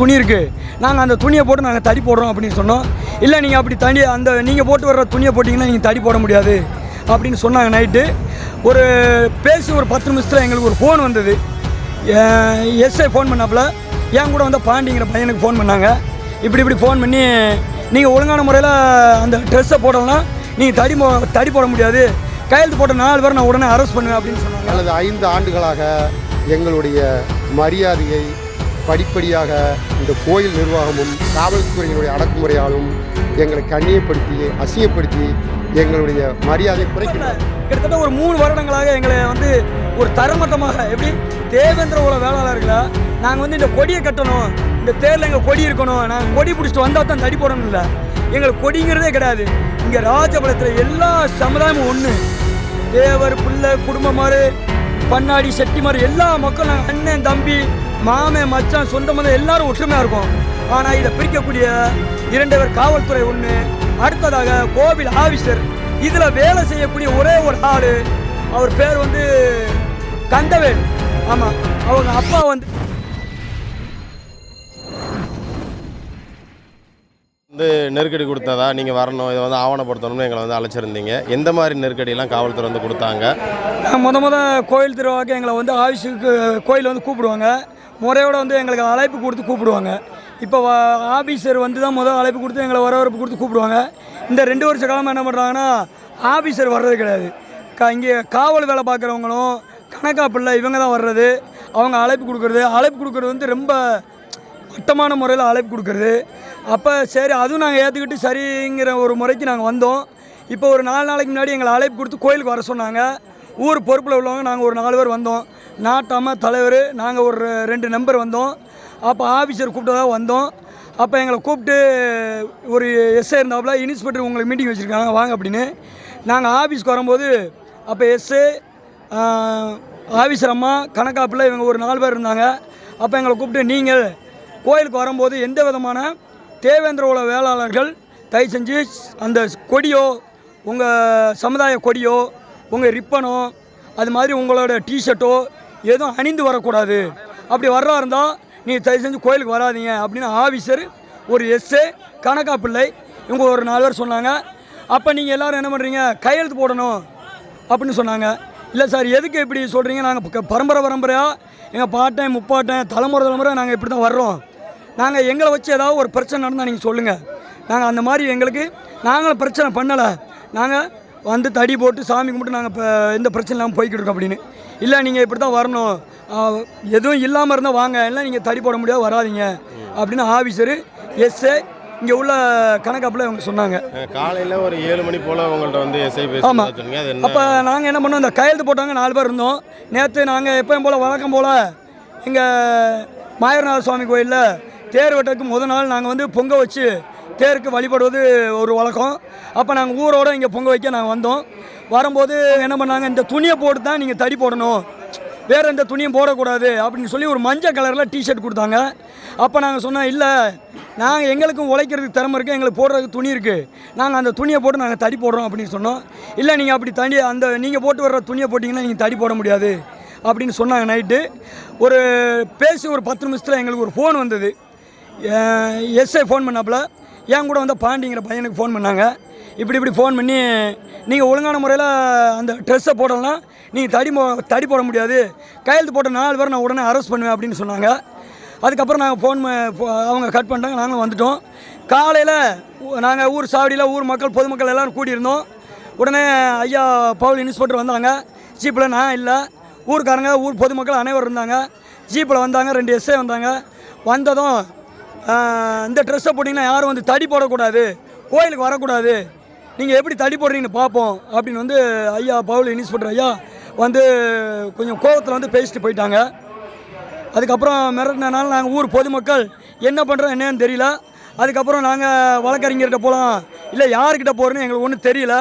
துணி இருக்குது நாங்கள் அந்த துணியை போட்டு நாங்கள் தடி போடுறோம் அப்படின்னு சொன்னோம். இல்லை நீங்கள் அப்படி தனி அந்த நீங்கள் போட்டு வர்ற துணியை போட்டிங்கன்னா நீங்கள் தடி போட முடியாது அப்படின்னு சொன்னாங்க நைட்டு. ஒரு பேசி ஒரு பத்து நிமிஷத்தில் எங்களுக்கு ஒரு ஃபோன் வந்தது. SI phone பண்ணாப்புல. என் கூட வந்த பாண்டிங்கிற பையனுக்கு ஃபோன் பண்ணாங்க. இப்படி இப்படி ஃபோன் பண்ணி நீங்கள் ஒழுங்கான முறையில் அந்த ட்ரெஸ்ஸை போடலன்னா நீங்கள் தடி மோ தடி போட முடியாது. கையெழுத்து போட்ட நாலு பேர் நான் உடனே அரெஸ்ட் பண்ணுவேன் அப்படின்னு சொன்னாங்க. அல்லது ஐந்து ஆண்டுகளாக எங்களுடைய மரியாதையை படிப்படியாக இந்த கோயில் நிர்வாகமும் காவல்துறையினுடைய அடக்குமுறையாலும் எங்களை கண்ணியப்படுத்தி அசிங்கப்படுத்தி எங்களுடைய மரியாதை குறைக்கிறார் கிட்டத்தட்ட ஒரு மூணு வருடங்களாக எங்களை வந்து ஒரு தரமட்டமாக எப்படி? தேவேந்திர உலக வேளாளர்களை நாங்கள் வந்து இந்த கொடியை கட்டணும். இந்த தேரில் எங்கள் கொடி இருக்கணும். நாங்கள் கொடி பிடிச்சிட்டு வந்தால் தான் தடி போடணும் இல்லை. எங்களுக்கு கொடிங்கிறதே கிடையாது. இங்கே ராஜபலத்தில் எல்லா சமுதாயமும் ஒன்று தேவர் பிள்ளை குடும்பமாரு பண்ணாடி செட்டிமாரு எல்லா மக்களும் அண்ணன் தம்பி மாமன் மச்சான் சொந்த மதம் எல்லாரும் ஒற்றுமையாக இருக்கோம். ஆனால் இதை பிரிக்கக்கூடிய இரண்டு பேர் காவல்துறை ஒன்று அடுத்ததாக கோவில் ஆபீசர். இதில் வேலை செய்யக்கூடிய ஒரே ஒரு ஆள் அவர் பேர் வந்து கந்தவேல். ஆமாம் அவங்க அப்பா வந்து வந்து நெருக்கடி கொடுத்ததா? நீங்கள் வரணும் இதை வந்து ஆவணப்படுத்தணும்னு எங்களை வந்து அழைச்சிருந்தீங்க. எந்த மாதிரி நெருக்கடியெல்லாம் காவல்துறை வந்து கொடுத்தாங்க? முத முத கோயில் திருவிழாக்கு எங்களை வந்து ஆஃபீஸுக்கு கோயில் வந்து கூப்பிடுவாங்க. முறையோடு வந்து எங்களுக்கு அழைப்பு கொடுத்து கூப்பிடுவாங்க. இப்போ ஆஃபீஸர் வந்து தான் முதல் அழைப்பு கொடுத்து எங்களை வரவேற்பு கொடுத்து கூப்பிடுவாங்க. இந்த ரெண்டு வருஷ காலமாக என்ன பண்ணுறாங்கன்னா ஆஃபீஸர் வர்றது கிடையாது. க இங்கே காவல் வேலை பார்க்குறவங்களும் கணக்கா பிள்ளை இவங்க தான் வர்றது. அவங்க அழைப்பு கொடுக்குறது. அழைப்பு கொடுக்குறது வந்து ரொம்ப மட்டமான முறையில் அழைப்பு கொடுக்குறது. அப்போ சரி அதுவும் நாங்கள் ஏற்றுக்கிட்டு சரிங்கிற ஒரு முறைக்கு நாங்கள் வந்தோம். இப்போ ஒரு நாலு நாளைக்கு முன்னாடி எங்களை அழைப்பு கொடுத்து கோயிலுக்கு வர சொன்னாங்க. ஊர் பொறுப்பில் உள்ளவங்க நாங்கள் ஒரு நாலு பேர் வந்தோம். நாட்டாம தலைவர் நாங்கள் ஒரு ரெண்டு நம்பர் வந்தோம். அப்போ ஆஃபீஸர் கூப்பிட்டதாக வந்தோம். அப்போ எங்களை கூப்பிட்டு ஒரு எஸ்ஐ இருந்தாப்புல இன்ஸ்பெக்டர் உங்களுக்கு மீட்டிங் வச்சுருக்காங்க வாங்க அப்படின்னு. நாங்கள் ஆஃபீஸ்க்கு வரும்போது அப்போ எஸ்ஐ ஆஃபீஸர் அம்மா கணக்காப்பில் இவங்க ஒரு நாலு பேர் இருந்தாங்க. அப்போ எங்களை கூப்பிட்டு நீங்கள் கோயிலுக்கு வரும்போது எந்த விதமான தேவேந்திர உல வேளாளர்கள் தயவு செஞ்சு அந்த கொடியோ உங்கள் சமுதாய கொடியோ உங்கள் ரிப்பனோ அது மாதிரி உங்களோட டிஷர்ட்டோ எதுவும் அணிந்து வரக்கூடாது. அப்படி வர்றா இருந்தால் நீ தயவு செஞ்சு கோயிலுக்கு வராதீங்க அப்படின்னு ஆஃபீஸர் ஒரு எஸ்ஸு கணக்கா பிள்ளை இவங்க ஒரு நாலு பேர் சொன்னாங்க. அப்போ நீங்கள் எல்லோரும் என்ன பண்ணுறீங்க கையெழுத்து போடணும் அப்படின்னு சொன்னாங்க. இல்லை சார் எதுக்கு இப்படி சொல்கிறீங்க நாங்கள் பரம்பரை பரம்பரையாக எங்கள் பாட்டன் முப்பாட்டன் தலைமுறை தலைமுறை நாங்கள் இப்படி தான் வர்றோம். நாங்கள் எங்களை வச்சு ஏதாவது ஒரு பிரச்சனை நடந்தால் நீங்கள் சொல்லுங்கள் நாங்கள் அந்த மாதிரி எங்களுக்கு நாங்களும் பிரச்சனை பண்ணலை. நாங்கள் வந்து தடி போட்டு சாமி கும்பிட்டு நாங்கள் இப்போ எந்த பிரச்சனை இல்லாமல் போய்கிட்டு இருக்கோம் அப்படின்னு. இல்லை நீங்கள் இப்படி தான் வரணும் எதுவும் இல்லாமல் இருந்தால் வாங்க. இல்லை நீங்கள் தடி போட முடியாது வராதீங்க. அப்படின்னு ஆஃபீஸரு எஸ்ஏ இங்கே உள்ள கணக்காப்பில் இவங்க சொன்னாங்க. காலையில் ஒரு ஏழு மணி போல் உங்கள்கிட்ட வந்து எஸ்ஐ ஆமா. பேசி சொன்னீங்க. அது என்ன? அப்போ நாங்கள் என்ன பண்ணோம்? இந்த கையெழுத்து போட்டவங்க நாலு பேர் இருந்தோம். நேற்று நாங்கள் எப்பயும் போல் வழக்கம் போல் எங்கள் மாயூரநாத சுவாமி கோயிலில் தேர் வெட்டக்கு முத நாள் நாங்கள் வந்து பொங்க வச்சு தேருக்கு வழிபடுவது ஒரு வழக்கம். அப்போ நாங்கள் ஊரோட இங்கே பொங்க வைக்க நாங்கள் வந்தோம். வரும்போது என்ன பண்ணாங்க இந்த துணியை போட்டு தான் நீங்கள் தடி போடணும். வேறு எந்த துணியும் போடக்கூடாது அப்படின்னு சொல்லி ஒரு மஞ்சள் கலரில் டிஷர்ட் கொடுத்தாங்க. அப்போ நாங்கள் சொன்னோம் இல்லை நாங்கள் எங்களுக்கும் உழைக்கிறதுக்கு திறமை இருக்குது எங்களுக்கு போடுறதுக்கு துணி இருக்குது நாங்கள் அந்த துணியை போட்டு நாங்கள் தடி போடுறோம் அப்படின்னு சொன்னோம். இல்லை நீங்கள் அப்படி தனி அந்த நீங்கள் போட்டு வர்ற துணியை போட்டிங்கன்னா நீங்கள் தடி போட முடியாது அப்படின்னு சொன்னாங்க நைட்டு. ஒரு பேசி ஒரு பத்து நிமிஷத்தில் எங்களுக்கு ஒரு ஃபோன் வந்தது. SI phone பண்ணாப்புல. என் கூட வந்து பாண்டிங்கிற பையனுக்கு ஃபோன் பண்ணாங்க. இப்படி இப்படி ஃபோன் பண்ணி நீங்கள் ஒழுங்கான முறையில் அந்த ட்ரெஸ்ஸை போடலாம் நீங்கள் தடி போ தடி போட முடியாது. கையெழுத்து போட்ட நாலு பேர் நான் உடனே அரெஸ்ட் பண்ணுவேன் அப்படின்னு சொன்னாங்க. அதுக்கப்புறம் நாங்கள் ஃபோன் அவங்க கட் பண்ணிட்டாங்க நாங்களும் வந்துட்டோம். காலையில் நாங்கள் ஊர் சாவடியில் ஊர் மக்கள் பொதுமக்கள் எல்லோரும் கூடியிருந்தோம். உடனே ஐயா பவுல் இன்ஸ்பெக்டர் வந்தாங்க. ஜீப்பில் நான் இல்லை. ஊருக்காரங்க ஊர் பொதுமக்கள் அனைவரும் இருந்தாங்க. ஜீப்பில் வந்தாங்க ரெண்டு எஸ்ஏ வந்தாங்க. வந்ததும் இந்த ட்ரெஸ்ஸை போட்டிங்கன்னா யாரும் வந்து தடி போடக்கூடாது. கோயிலுக்கு வரக்கூடாது. நீங்கள் எப்படி தடி போடுறீங்கன்னு பார்ப்போம் அப்படின்னு வந்து ஐயா பவுல் இன்ஸ்பெக்டர் ஐயா வந்து கொஞ்சம் கோவத்தில் வந்து பேசிட்டு போயிட்டாங்க. அதுக்கப்புறம் மிரட்டினால நாங்கள் ஊர் பொதுமக்கள் என்ன பண்ணுறோம் என்னன்னு தெரியல. அதுக்கப்புறம் நாங்கள் வழக்கறிஞர்கிட்ட போகலாம் இல்லை யார்கிட்ட போகிறோன்னு எங்களுக்கு ஒன்றும் தெரியல.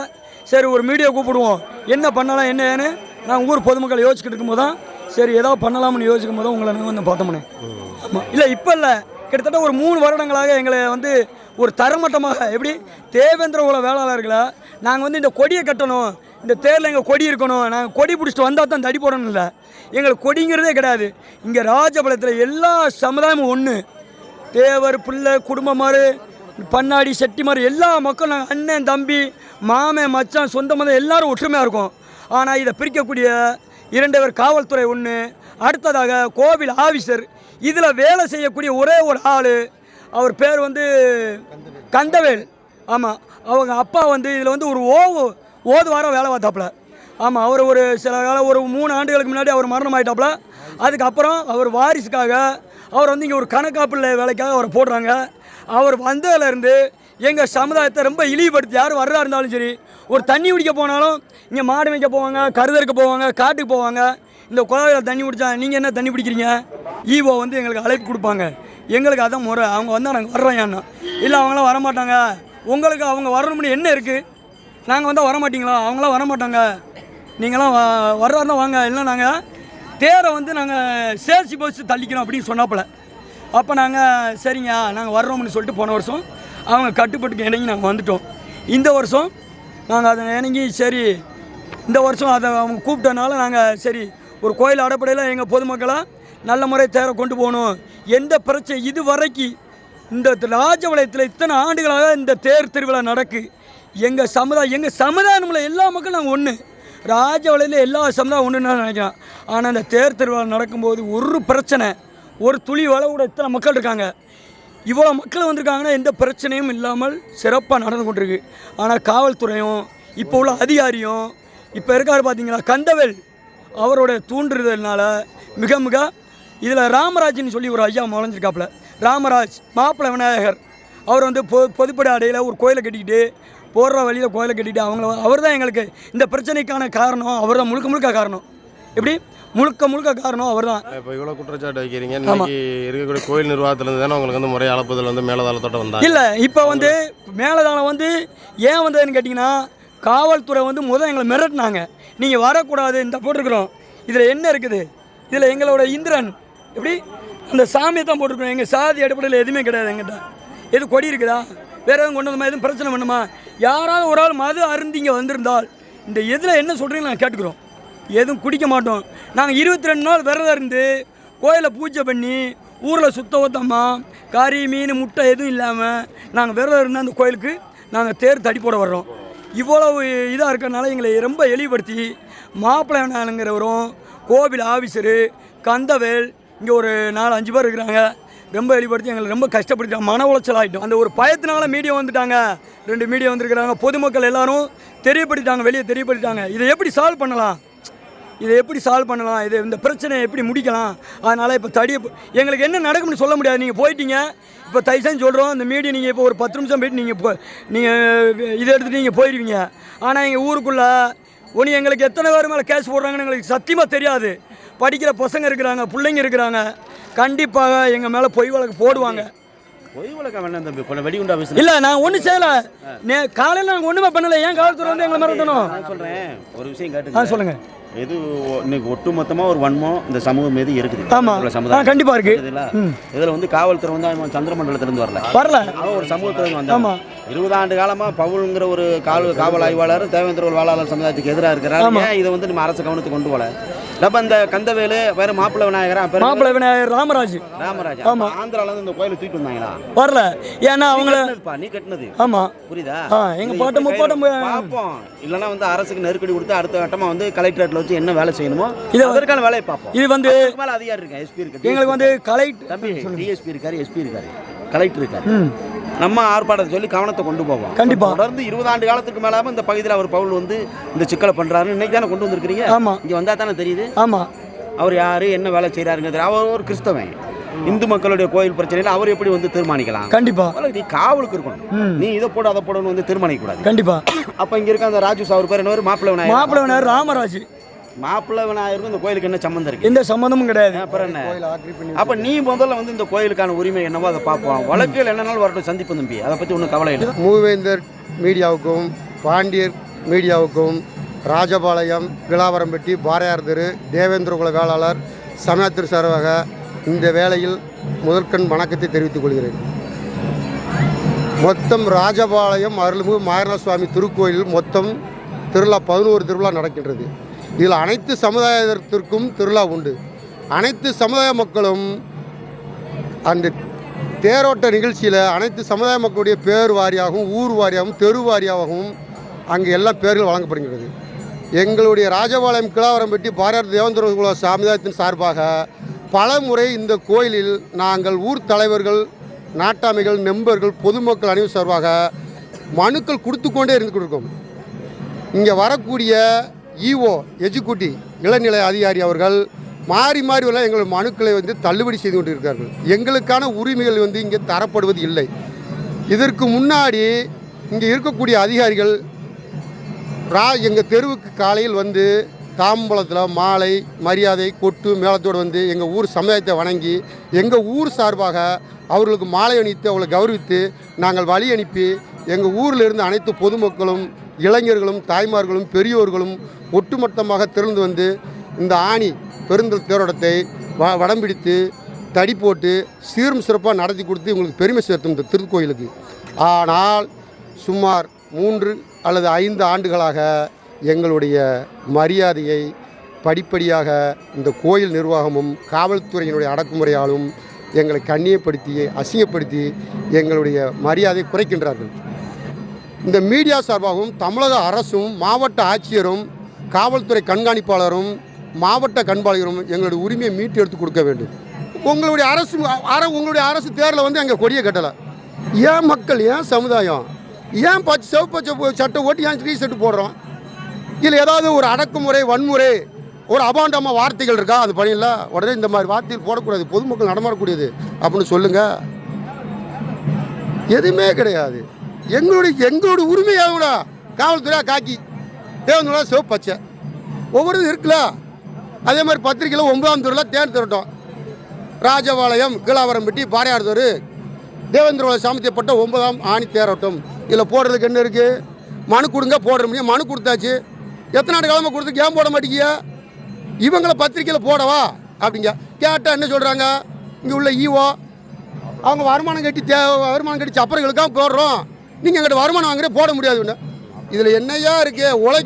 சரி ஒரு மீடியா கூப்பிடுவோம். என்ன பண்ணலாம் என்ன ஏன்னு நாங்கள் ஊர் பொதுமக்கள் யோசிச்சுட்டு இருக்கும்போது தான் சரி ஏதாவது பண்ணலாம்னு யோசிக்கும் போது உங்களை வந்து பார்த்தோம்னே. ஆமாம் இல்லை இப்போ இல்லை. கிட்டத்தட்ட ஒரு மூணு வருடங்களாக எங்களை வந்து ஒரு தரமட்டமாக எப்படி தேவேந்திர குல வேளாளர்களை நாங்கள் வந்து இந்த கொடியை கட்டணும் இந்த தேரில் எங்கள் கொடி இருக்கணும் நாங்கள் கொடி பிடிச்சிட்டு வந்தால் தான் தடி போடணும் இல்லை. எங்களுக்கு கொடிங்கிறதே கிடையாது. இங்கே ராஜபாளையத்தில் எல்லா சமுதாயமும் ஒன்று தேவர் பிள்ளை குடும்பமார் பண்ணாடி செட்டிமார் எல்லா மக்களும் நாங்கள் அண்ணன் தம்பி மாமன் மச்சான் சொந்த மதம் எல்லாரும் ஒற்றுமையாக இருக்கும். ஆனால் இதை பிரிக்கக்கூடிய இரண்டு பேர் காவல்துறை ஒன்று அடுத்ததாக கோவில் ஆஃபீஸர் இதில் வேலை செய்யக்கூடிய ஒரே ஒரு ஆள் அவர் பேர் வந்து கந்தவேல். ஆமாம் அவங்க அப்பா வந்து இதில் வந்து ஒரு ஓவு ஓது வாரம் வேலை பார்த்தாப்புல. ஆமாம் அவர் ஒரு சில காலம் ஒரு மூணு ஆண்டுகளுக்கு முன்னாடி அவர் மரணம் ஆயிட்டாப்புல. அதுக்கப்புறம் அவர் வாரிசுக்காக அவர் வந்து இங்கே ஒரு கணக்காப்பிள்ளை வேலைக்காக அவரை போடுறாங்க. அவர் வந்ததுலேருந்து எங்கள் சமுதாயத்தை ரொம்ப இழிவுபடுத்தி யார் வர்றா இருந்தாலும் சரி ஒரு தண்ணி குடிக்க போனாலும் இங்கே மாடு வைக்க போவாங்க கருதற்கு போவாங்க காட்டுக்கு போவாங்க. இந்த குழாயில் தண்ணி பிடிச்சா நீங்கள் என்ன தண்ணி பிடிக்கிறீங்க? ஈவோ வந்து எங்களுக்கு அழைப்பு கொடுப்பாங்க. எங்களுக்கு அதான் முறை. அவங்க வந்தால் நாங்கள் வர்றோம் ஏன்னா. இல்லை அவங்களாம் வரமாட்டாங்க. உங்களுக்கு அவங்க வரணும்னு என்ன இருக்குது நாங்கள் வந்தால் வரமாட்டிங்களா? அவங்களாம் வரமாட்டாங்க. நீங்களாம் வ- வர்றாருந்தா வாங்க. இல்லை நாங்கள் தேரை வந்து நாங்கள் சேர்ச்சி போச்சு தள்ளிக்கிறோம் அப்படின்னு சொன்னாப்புல. அப்போ நாங்கள் சரிங்க நாங்கள் வர்றோம்னு சொல்லிட்டு போன வருஷம் அவங்க கட்டுப்பட்டுக்கு இணங்கி நாங்கள் வந்துட்டோம். இந்த வருஷம் நாங்கள் அதை இணங்கி சரி இந்த வருஷம் அதை அவங்க கூப்பிட்டனால நாங்கள் சரி ஒரு கோயில் அடைப்படையில் எங்கள் பொதுமக்களாக நல்ல முறை தேர கொண்டு போகணும். எந்த பிரச்சனை? இது வரைக்கும் இந்த ராஜபாளையத்தில் இத்தனை ஆண்டுகளாக இந்த தேர் திருவிழா நடக்கு. எங்கள் சமுதாயம் எங்கள் சமுதாயமில் எல்லா மக்களும் நாங்கள் ஒன்று. ராஜபாளையத்தில் எல்லா சமுதாயம் ஒன்றுன்னு நான் நினைக்கிறேன். ஆனால் இந்த தேர் திருவிழா நடக்கும்போது ஒரு பிரச்சனை ஒரு துளி வள கூட இத்தனை மக்கள் இருக்காங்க. இவ்வளோ மக்கள் வந்திருக்காங்கன்னா எந்த பிரச்சனையும் இல்லாமல் சிறப்பாக நடந்து கொண்டிருக்கு. ஆனால் காவல்துறையும் இப்போ உள்ள அதிகாரியும் இப்போ இருக்காரு பார்த்தீங்களா? கந்தவேல். அவரோட தூண்டுறதுனால மிக மிக இதில் ராமராஜ்னு சொல்லி ஒரு ஐயா முளைஞ்சிருக்காப்புல. ராமராஜ் மாப்பிள்ளை விநாயகர் அவர் வந்து பொ பொதுப்படை அடையில் ஒரு கோயிலை கட்டிக்கிட்டு போடுற வழியில் கோயிலை கட்டிட்டு அவங்கள அவர் தான் எங்களுக்கு இந்த பிரச்சனைக்கான காரணம் அவர் தான் முழுக்க முழுக்க காரணம். எப்படி? முழுக்க முழுக்க காரணம் அவர் தான் இப்போ இவ்வளோ குற்றச்சாட்டு வைக்கிறீங்க. இன்னைக்கு இருக்கக்கூடிய கோயில் நிர்வாகத்திலேருந்து தானே உங்களுக்கு வந்து முறை அழைப்புதல் வந்து மேலதாளத்தோட வந்தாங்க. இல்லை இப்போ வந்து மேலதாளம் வந்து ஏன் வந்ததுன்னு கேட்டிங்கன்னா காவல்துறை வந்து முதல் எங்களை மிரட்டினாங்க. நீங்கள் வரக்கூடாது இந்த போட்டிருக்கிறோம். இதில் என்ன இருக்குது? இதில் எங்களோட இந்திரன் எப்படி? அந்த சாமியை தான் போட்டிருக்கிறோம். எங்கள் சாதி அடிப்படையில் எதுவுமே கிடையாது எங்கிட்ட. எது கொடி இருக்குதா? வேறு எதுவும் கொண்டு வந்தமா? எதுவும் பிரச்சனை பண்ணுமா? யாராவது ஒரு ஆள் மது அருந்தி இங்கே வந்திருந்தால் இந்த எதில் என்ன சொல்கிறீங்க நாங்கள் கேட்டுக்கிறோம். எதுவும் குடிக்க மாட்டோம். நாங்கள் இருபத்தி ரெண்டு நாள் விரதம் இருந்து கோயிலை பூஜை பண்ணி ஊரில் சுத்த ஊத்தமாக கறி மீன் முட்டை எதுவும் இல்லாமல் நாங்கள் விரதம் இருந்து அந்த கோயிலுக்கு நாங்கள் தேர் தடி போட வர்றோம். இவ்வளவு இதாக இருக்கிறனால எங்களை ரொம்ப எளிவுபடுத்தி மாப்பிள்ளைங்கிறவரும் கோவில் ஆஃபீஸரு கந்தவேல் இங்கே ஒரு நாலு அஞ்சு பேர் இருக்கிறாங்க. ரொம்ப வெளிப்படுத்தி எங்களை ரொம்ப கஷ்டப்படுத்திட்டாங்க மன உளைச்சல் ஆகிட்டோம் அந்த ஒரு பயத்தினால மீடியா வந்துட்டாங்க. ரெண்டு மீடியா வந்திருக்கிறாங்க. பொதுமக்கள் எல்லாரும் தெரியப்படுத்திட்டாங்க. வெளியே தெரியப்படுத்திட்டாங்க. இதை எப்படி சால்வ் பண்ணலாம்? இதை எப்படி சால்வ் பண்ணலாம்? இது இந்த பிரச்சனையை எப்படி முடிக்கலாம்? அதனால் இப்போ தடி எங்களுக்கு என்ன நடக்கும்னு சொல்ல முடியாது. நீங்கள் போயிட்டீங்க. இப்போ தைசன் சொல்கிறோம் இந்த மீடியா நீங்கள் இப்போ ஒரு பத்து நிமிஷம் போயிட்டு நீங்கள் இப்போ நீங்கள் இதை எடுத்துகிட்டு நீங்கள் போயிடுவீங்க ஆனால் எங்கள் ஊருக்குள்ளே ஒன்று எங்களுக்கு எத்தனை பேர் மேலே கேஸ் போடுறாங்கன்னு எங்களுக்கு சத்தியமாக தெரியாது. படிக்கிற பசங்க இருக்கிறாங்க பிள்ளைங்க இருக்கிறாங்க. கண்டிப்பாக எங்கள் மேலே பொய் வழக்கு போடுவாங்க. இல்லை நான் ஒன்றும் செய்யலை. நே காலையில் நாங்கள் ஒன்றுமே பண்ணலை. ஏன் காவல்துறை வந்து எங்களை மிரட்டணும்? நான் சொல்கிறேன் ஒரு விஷயம் ஆ கேட்டு சொல்லுங்கள் இது இன்னைக்கு ஒட்டுமொத்தமாக ஒரு வன்மம் இந்த சமூகம் மீது இருக்குது. ஆமா. உள்ள ஆ, சமுதாயம் கண்டிப்பா இருக்கு. இருக்குதுல்ல? இதுல வந்து காவல்துறை வந்து அவன் சந்திரமண்டலத்திலிருந்து வரல. வரல. அவன் ஒரு சமூகத்திலிருந்து ஆமா. வந்தான். இருபது ஆண்டு காலமா பவுல்ங்கிற ஒரு காவல் காவல் ஆய்வாளர் தேவேந்திர வேளாளர் சமுதாயத்துக்கு எதிராக இருக்கிறார். ஆமா. ஏன் இதை வந்து நம்ம அரசு கவனத்துக்கு கொண்டு போல நம்ம இந்த கந்தவேலு வேற மாப்பிள்ளை விநாயகரா மாப்பிள்ளை விநாயகர் ராமராஜ். ராமராஜ். ஆமா. ஆந்திரால இருந்து இந்த கோயிலை தூக்கிட்டு வந்தாங்களா? வரல. ஏன்னா அவங்கள நீ கட்டினது. ஆமாம் புரியுதா? எங்க முப்பாட்டம் கையில- பார்ப்போம் இல்லைன்னா வந்து அரசுக்கு நெருக்கடி கொடுத்து அடுத்த கட்டமா வந்து கலெக்டரேட்ல வச்சு என்ன வேலை செய்யணுமோ இதை- அதற்கான வேலையை பார்ப்போம். இது வந்து மேல அதிகாரி இருக்கு எஸ்பி இருக்கு எங்களுக்கு வந்து கலை தம்பி டிஎஸ்பி இருக்காரு எஸ்பி இருக்காரு. கலெக்டர் இருக்காரு. நம்ம ஆர்ப்பாட்டத்தை சொல்லி கவனத்தை கொண்டு போவோம். கண்டிப்பா. தொடர்ந்து இருபது ஆண்டு காலத்துக்கு மேலாம இந்த பகுதியில் அவர் பவுல் வந்து இந்த சிக்கலை பண்றாரு இன்னைக்கு தானே கொண்டு வந்திருக்கிறீங்க? ஆமா. இங்க வந்தா தானே தெரியுது? ஆமாம் அவர் யாரு என்ன வேலை செய்யறாருங்கிறது அவர் ஒரு கிறிஸ்தவன். இந்து மக்களுடைய கோயில் பிரச்சனையில அவர் எப்படி வந்து தீர்மானிக்கலாம்? கண்டிப்பா. நீ காவலுக்கு இருக்கணும். நீ இதை போடு அதை போடணும் வந்து தீர்மானிக்க கூடாது கண்டிப்பா. அப்ப இங்க இருக்க அந்த ராஜு அவர் பேர் என்ன? மாப்பிள்ளை மாப்பிள்ளை ராமராஜ். மாப்பிள்ளை விநாயகருக்கும் இந்த கோயிலுக்கு என்ன சம்மந்தம் இருக்கு? எந்த சம்மந்தமும் கிடையாது. அப்புறம் என்ன? கோயில் ஆக்கிரி பண்ணி அப்ப நீ முதல்ல வந்து இந்த கோயிலுக்கான உரிமை என்னவோ அதை பார்ப்போம். வழக்குகள் என்ன நாள் வரட்டும் சந்திப்பு தம்பி. அதை பத்தி ஒன்றும் கவலை இல்லை. மூவேந்தர் மீடியாவுக்கும் பாண்டியர் மீடியாவுக்கும் ராஜபாளையம் விளாவரம்பட்டி பாரையார் தெரு தேவேந்திர குல வேளாளர் சமயத்திரு சார்பாக இந்த வேளையில் முதற்கண் வணக்கத்தை தெரிவித்துக் கொள்கிறேன். மொத்தம் ராஜபாளையம் அருள்மிகு மாயன சுவாமி திருக்கோயில் மொத்தம் திருவிழா பதினோரு திருவிழா நடக்கின்றது. இதில் அனைத்து சமுதாயத்திற்கும் திருவிழா உண்டு. அனைத்து சமுதாய மக்களும் அந்த தேரோட்ட நிகழ்ச்சியில் அனைத்து சமுதாய மக்களுடைய பேர் வாரியாகவும் ஊர் வாரியாகவும் தெரு வாரியாகவும் அங்கே எல்லாம் பேர்கள் வழங்கப்படுகிறது. எங்களுடைய ராஜபாளையம் கிளாவரம்பட்டி பாரதியார் தேவந்திர குல சமுதாயத்தின் சார்பாக பல முறை இந்த கோயிலில் நாங்கள் ஊர் தலைவர்கள் நாட்டாமைகள் நெம்பர்கள் பொதுமக்கள் அனைவரும் சார்பாக மனுக்கள் கொடுத்து கொண்டே இருந்து கொண்டிருக்கோம். இங்கே வரக்கூடிய இஓ எஜுகுட்டி இளநிலை அதிகாரி அவர்கள் மாறி மாறி வரலாம் எங்கள் மனுக்களை வந்து தள்ளுபடி செய்து கொண்டிருக்கிறார்கள். எங்களுக்கான உரிமைகள் வந்து இங்கே தரப்படுவது இல்லை. இதற்கு முன்னாடி இங்கே இருக்கக்கூடிய அதிகாரிகள் ரா எங்கள் தெருவுக்கு காலையில் வந்து தாம்பலத்தில் மாலை மரியாதை கொட்டு மேளத்தோடு வந்து எங்கள் ஊர் சமுதாயத்தை வணங்கி எங்கள் ஊர் சார்பாக அவர்களுக்கு மாலை அணிவித்து அவங்களை கௌரவித்து நாங்கள் வழி அனுப்பி எங்கள் ஊரில் இருந்து அனைத்து பொதுமக்களும் இளைஞர்களும் தாய்மார்களும் பெரியோர்களும் ஒட்டுமொத்தமாக திறந்து வந்து இந்த ஆணி பெருந்தல் தேரோட்டத்தை வ வடம் பிடித்து தடி போட்டு சீரும் சிறப்பாக நடத்தி கொடுத்து உங்களுக்கு பெருமை சேர்த்தும் இந்த திருக்கோயிலுக்கு. ஆனால் சுமார் மூன்று அல்லது ஐந்து ஆண்டுகளாக எங்களுடைய மரியாதையை படிப்படியாக இந்த கோயில் நிர்வாகமும் காவல்துறையினுடைய அடக்குமுறையாலும் எங்களை கண்ணியப்படுத்தி அசிங்கப்படுத்தி எங்களுடைய மரியாதை குறைக்கின்றார்கள். இந்த மீடியா சார்பாகவும் தமிழக அரசும் மாவட்ட ஆட்சியரும் காவல்துறை கண்காணிப்பாளரும் மாவட்ட கண்பாளரும் எங்களுடைய உரிமையை மீட்டு எடுத்து கொடுக்க வேண்டும். உங்களுடைய அரசு அர உங்களுடைய அரசு தேரில் வந்து எங்கள் கொடியை கட்டலை. ஏன் மக்கள் ஏன் சமுதாயம்? ஏன் பச்சை சிவப்பு சட்டை ஓட்டி ஏன் ட்ரீ சட்டு போடுறோம்? இதில் ஏதாவது ஒரு அடக்குமுறை வன்முறை ஒரு அபாண்டமாக வார்த்தைகள் இருக்கா? அது பணியில் உடனே இந்த மாதிரி வார்த்தைகள் போடக்கூடாது. பொதுமக்கள் நடமாடக்கூடியது. அப்படின்னு சொல்லுங்கள் எதுவுமே கிடையாது. எங்களுடைய எங்களுடைய உரிமையாகக்கூட காவல்துறையாக காக்கி. தேவந்துடா சிவப்பு பச்சை ஒவ்வொரு இருக்குல்ல? அதே மாதிரி பத்திரிக்கையில் ஒன்பதாம் தூரில் தேன் திரட்டம். ராஜபாளையம் கீழாவரம்பட்டி பாறையாடுதோர் தேவேந்திர சாமத்தியப்பட்ட ஒன்பதாம் ஆணி தேரோட்டம். இதில் போடுறதுக்கு என்ன இருக்குது மனு கொடுங்க போடுற முடியும். மனு கொடுத்தாச்சு. எத்தனை நாடு கிழமை கொடுத்து கேம் போட மாட்டேங்கிய இவங்களை பத்திரிக்கையில் போடவா? அப்படிங்க. கேட்டால் என்ன சொல்கிறாங்க இங்கே உள்ள ஈஓ அவங்க வருமானம் கட்டி தே வருமானம் கட்டி சப்பரைகளுக்காக போடுறோம். நீங்கள் எங்கிட்ட வருமானம் வாங்குற போட முடியாதுண்ணா இதில் என்னையா இருக்கு? உழை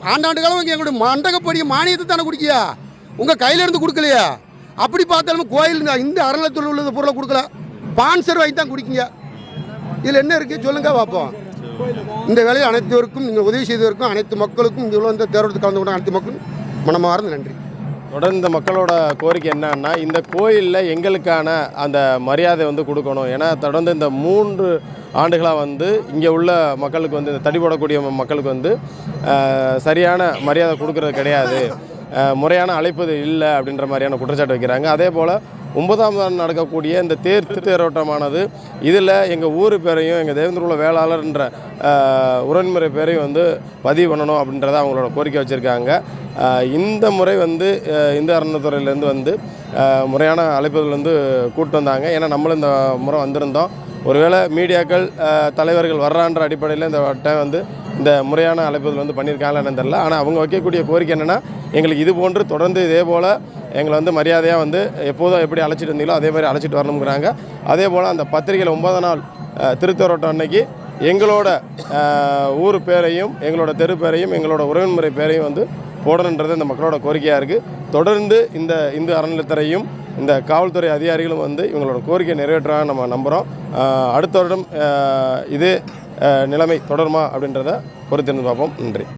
ஆண்டாண்டு காலம் எங்களுடைய மண்டகப்படி மானியத்தை தானே குடிக்கியா? உங்கள் கையிலேருந்து கொடுக்கலையா? அப்படி பார்த்தாலும் கோயில் இந்த- இந்த அறநிலையத்தில் உள்ள பொருளை கொடுக்கல. பான்சர் வாங்கி தான் குடிக்கீங்க. இதில் என்ன இருக்குது சொல்லுங்க பார்ப்போம். இந்த வேலையை அனைத்துவருக்கும் நீங்கள் உதவி செய்தவருக்கும் அனைத்து மக்களுக்கும் இங்கே உள்ள இந்த தேர்தலுக்கு கலந்து கொண்ட அனைத்து மக்களும் மனமார்ந்த நன்றி. தொடர்ந்து மக்களோட கோரிக்கை என்னன்னா இந்த கோயிலில் எங்களுக்கான அந்த மரியாதை வந்து கொடுக்கணும். ஏன்னா தொடர்ந்து இந்த மூன்று ஆண்டுகளாக வந்து இங்கே உள்ள மக்களுக்கு வந்து இந்த தடி போடக்கூடிய மக்களுக்கு வந்து சரியான மரியாதை கொடுக்கறது கிடையாது. முறையான அழைப்பது இல்லை அப்படின்ற மாதிரியான குற்றச்சாட்டு வைக்கிறாங்க. அதே போல் ஒன்பதாம் நாள் நடக்கக்கூடிய இந்த தேர் தேரோட்டமானது இதில் எங்கள் ஊர் பேரையும் எங்கள் தேவேந்திரகுல வேளாளர்ன்ற உறன்முறை பேரையும் வந்து பதிவு பண்ணணும் அப்படின்றத அவங்களோட கோரிக்கை வச்சுருக்காங்க. இந்த முறை வந்து இந்து அறநிலைத்துறையிலேருந்து வந்து முறையான அழைப்புகள் வந்து கூப்பிட்டு வந்தாங்க. ஏன்னா நம்மளும் இந்த முறை வந்திருந்தோம். ஒருவேளை மீடியாக்கள் தலைவர்கள் வர்றான்ற அடிப்படையில் இந்த டைம் வந்து இந்த முறையான அழைப்புகள் வந்து பண்ணியிருக்காங்களா என்னன்னு தெரில ஆனால் அவங்க வைக்கக்கூடிய கோரிக்கை என்னென்னா எங்களுக்கு இது போன்று தொடர்ந்து இதே போல் எங்களை வந்து மரியாதையாக வந்து எப்போதும் எப்படி அழைச்சிட்டு இருந்தீங்களோ அதே மாதிரி அழைச்சிட்டு வரணுங்கிறாங்க அதே போல் அந்த பத்திரிகையில் ஒன்பதாம் நாள் திருத்தோரோட்டம் அன்னைக்கு எங்களோட ஊர் பேரையும் எங்களோட தெரு பேரையும் எங்களோட உறவின்முறை பேரையும் வந்து போடணுன்றது இந்த மக்களோட கோரிக்கையாக இருக்குது தொடர்ந்து இந்த இந்து அறநிலையத்துறையும் இந்த காவல்துறை அதிகாரிகளும் வந்து இவங்களோட கோரிக்கை நிறைவேற்றுறாங்க நம்ம நம்புகிறோம் அடுத்த வருடம் இதே நிலைமை தொடருமா அப்படின்றத பொறுத்திருந்து பார்ப்போம். நன்றி.